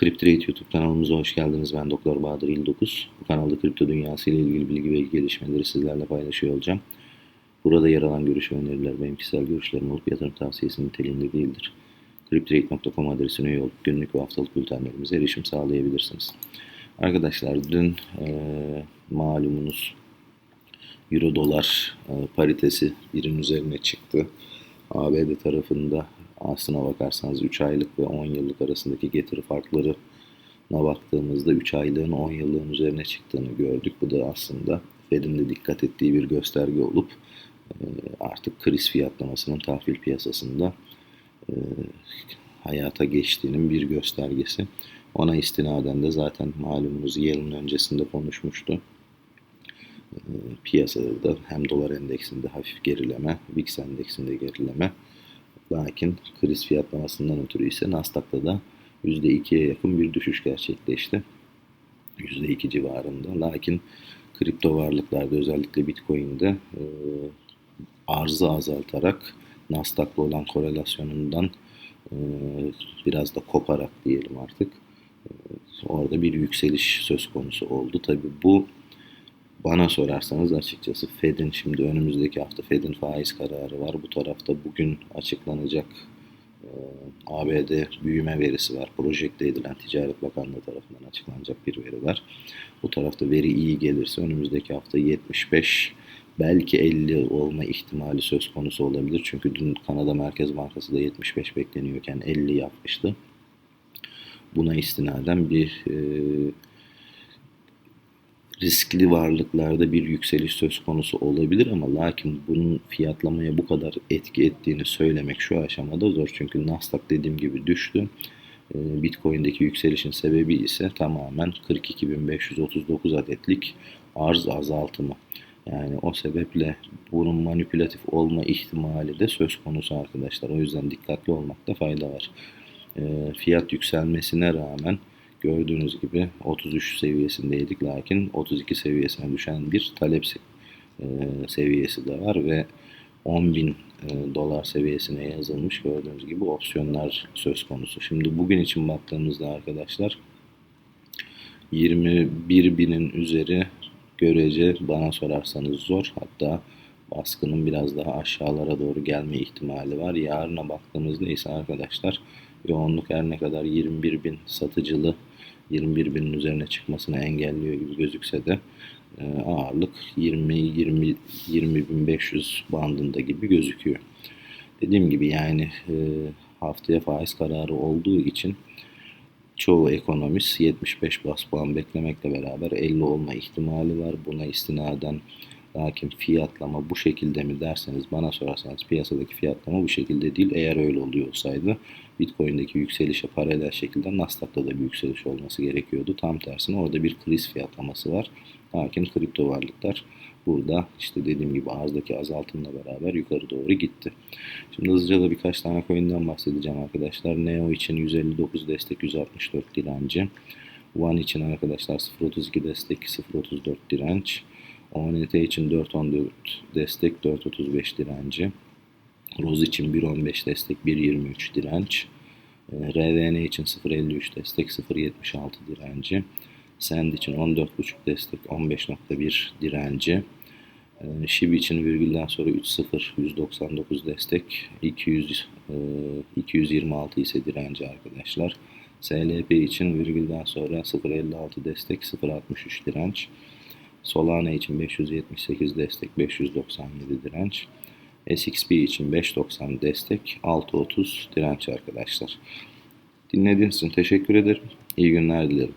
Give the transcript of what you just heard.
Cryptrade YouTube kanalımıza hoş geldiniz. Ben Doktor Bahadır İldokuz. Bu kanalda kripto dünyası ile ilgili bilgi ve gelişmeleri sizlerle paylaşıyor olacağım. Burada yer alan görüş ve öneriler benim kişisel görüşlerim olup yatırım tavsiyesi niteliğinde değildir. Cryptrade.com adresine üye günlük ve haftalık bültenlerimize erişim sağlayabilirsiniz. Arkadaşlar dün e, malumunuz Euro dolar e, paritesi birin üzerine çıktı. ABD tarafında aslına bakarsanız 3 aylık ve 10 yıllık arasındaki getiri farklarına baktığımızda 3 aylığın 10 yıllığın üzerine çıktığını gördük. Bu da aslında Fed'in de dikkat ettiği bir gösterge olup e, artık kriz fiyatlamasının tahvil piyasasında e, hayata geçtiğinin bir göstergesi. Ona istinaden de zaten malumunuz yılın öncesinde konuşmuştu. E, piyasada da hem dolar endeksinde hafif gerileme, VIX endeksinde gerileme, Lakin kriz fiyatlamasından ötürü ise Nasdaq'ta da %2'ye yakın bir düşüş gerçekleşti. %2 civarında. Lakin kripto varlıklarda özellikle Bitcoin'de e, arzı azaltarak Nasdaq'la olan korelasyonundan e, biraz da koparak diyelim artık e, orada bir yükseliş söz konusu oldu. Tabi bu bana sorarsanız açıkçası Fed'in şimdi önümüzdeki hafta Fed'in faiz kararı var. Bu tarafta bugün açıklanacak e, ABD büyüme verisi var. Projekte edilen Ticaret Bakanlığı tarafından açıklanacak bir veri var. Bu tarafta veri iyi gelirse önümüzdeki hafta 75 belki 50 olma ihtimali söz konusu olabilir. Çünkü dün Kanada Merkez Bankası da 75 bekleniyorken 50 yapmıştı. Buna istinaden bir e, riskli varlıklarda bir yükseliş söz konusu olabilir ama lakin bunun fiyatlamaya bu kadar etki ettiğini söylemek şu aşamada zor. Çünkü Nasdaq dediğim gibi düştü. Ee, Bitcoin'deki yükselişin sebebi ise tamamen 42.539 adetlik arz azaltımı. Yani o sebeple bunun manipülatif olma ihtimali de söz konusu arkadaşlar. O yüzden dikkatli olmakta fayda var. Ee, fiyat yükselmesine rağmen Gördüğünüz gibi 33 seviyesindeydik lakin 32 seviyesine düşen bir talep e, seviyesi de var ve 10 bin e, dolar seviyesine yazılmış gördüğünüz gibi opsiyonlar söz konusu. Şimdi bugün için baktığımızda arkadaşlar 21 binin üzeri görece bana sorarsanız zor. Hatta baskının biraz daha aşağılara doğru gelme ihtimali var. Yarına baktığımızda ise arkadaşlar yoğunluk her ne kadar 21 bin satıcılı 21 binin üzerine çıkmasını engelliyor gibi gözükse de e, ağırlık 20 20 20500 bandında gibi gözüküyor. Dediğim gibi yani e, haftaya faiz kararı olduğu için çoğu ekonomist 75 bas puan beklemekle beraber 50 olma ihtimali var. Buna istinaden Lakin fiyatlama bu şekilde mi derseniz bana sorarsanız piyasadaki fiyatlama bu şekilde değil. Eğer öyle oluyor olsaydı Bitcoin'deki yükselişe paralel şekilde Nasdaq'ta da bir yükseliş olması gerekiyordu. Tam tersine orada bir kriz fiyatlaması var. Lakin kripto varlıklar burada işte dediğim gibi arzdaki azaltımla beraber yukarı doğru gitti. Şimdi hızlıca da birkaç tane coin'den bahsedeceğim arkadaşlar. Neo için 159 destek 164 direnci. One için arkadaşlar 0.32 destek 0.34 direnç. ONT için 4.14 destek 4.35 direnci. Roz için 1.15 destek 1.23 direnç. Ee, RVN için 0.53 destek 0.76 direnci. Send için 14.5 destek 15.1 direnci. Ee, Shib için virgülden sonra 3.0 199 destek 200 226 ise direnci arkadaşlar. SLP için virgülden sonra 0.56 destek 0.63 direnç. Solana için 578 destek, 597 direnç. SXP için 590 destek, 630 direnç arkadaşlar. Dinlediğiniz için teşekkür ederim. İyi günler dilerim.